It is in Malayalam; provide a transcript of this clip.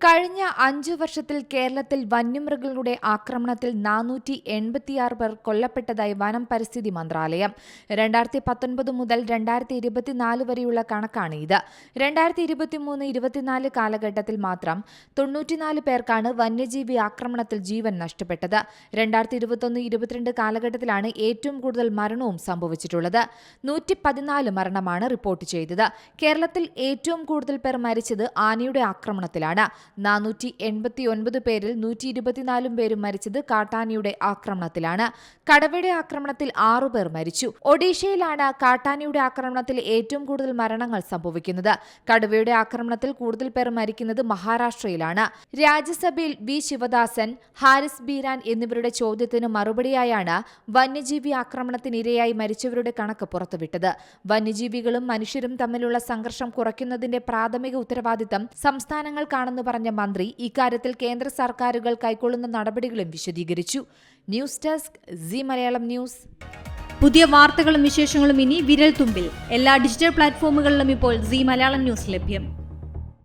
കഴിഞ്ഞ അഞ്ചു വർഷത്തിൽ കേരളത്തിൽ വന്യമൃഗങ്ങളുടെ ആക്രമണത്തിൽ നാനൂറ്റി എൺപത്തിയാറ് പേർ കൊല്ലപ്പെട്ടതായി വനം പരിസ്ഥിതി മന്ത്രാലയം. രണ്ടായിരത്തി പത്തൊൻപത് മുതൽ രണ്ടായിരത്തി ഇരുപത്തിനാല് വരെയുള്ള കണക്കാണ് ഇത്. രണ്ടായിരത്തി ഇരുപത്തിമൂന്ന് ഇരുപത്തിനാല് കാലഘട്ടത്തിൽ മാത്രം തൊണ്ണൂറ്റിനാല് പേർക്കാണ് വന്യജീവി ആക്രമണത്തിൽ ജീവൻ നഷ്ടപ്പെട്ടത്. രണ്ടായിരത്തി ഇരുപത്തൊന്ന് ഇരുപത്തിരണ്ട് കാലഘട്ടത്തിലാണ് ഏറ്റവും കൂടുതൽ മരണവും സംഭവിച്ചിട്ടുള്ളത്. നൂറ്റി പതിനാല് മരണമാണ് റിപ്പോർട്ട് ചെയ്തത്. കേരളത്തിൽ ഏറ്റവും കൂടുതൽ പേർ മരിച്ചത് ആനയുടെ ആക്രമണത്തിലാണ്. നാനൂറ്റി എൺപത്തി ഒൻപത് പേരിൽ നൂറ്റി ഇരുപത്തിനാലും പേരും മരിച്ചത് കാട്ടാനിയുടെ ആക്രമണത്തിലാണ്. കടവയുടെ ആക്രമണത്തിൽ ആറുപേർ മരിച്ചു. ഒഡീഷയിലാണ് കാട്ടാനിയുടെ ആക്രമണത്തിൽ ഏറ്റവും കൂടുതൽ മരണങ്ങൾ സംഭവിക്കുന്നത്. കടുവയുടെ ആക്രമണത്തിൽ കൂടുതൽ പേർ മരിക്കുന്നത് മഹാരാഷ്ട്രയിലാണ്. രാജ്യസഭയിൽ വി. ശിവദാസൻ ഹാരിസ് ബീരാൻ എന്നിവരുടെ ചോദ്യത്തിന് മറുപടിയായാണ് വന്യജീവി ആക്രമണത്തിനിരയായി മരിച്ചവരുടെ കണക്ക് പുറത്തുവിട്ടത്. വന്യജീവികളും മനുഷ്യരും തമ്മിലുള്ള സംഘർഷം കുറയ്ക്കുന്നതിന്റെ പ്രാഥമിക ഉത്തരവാദിത്തം സംസ്ഥാനങ്ങൾക്കാണെന്ന് പറഞ്ഞ മന്ത്രി ഇക്കാര്യത്തിൽ കേന്ദ്ര സർക്കാരുകൾ കൈക്കൊള്ളുന്ന നടപടികളും വിശദീകരിച്ചു. News desk C Malayalam news. പുതിയ വാർത്തകളും വിശേഷങ്ങളും ഇനി വിരൽ തുമ്പിൽ എല്ലാ ഡിജിറ്റൽ പ്ലാറ്റ്ഫോമുകളിലും ഇപ്പോൾ സി മലയാളം ന്യൂസ് ലഭ്യം.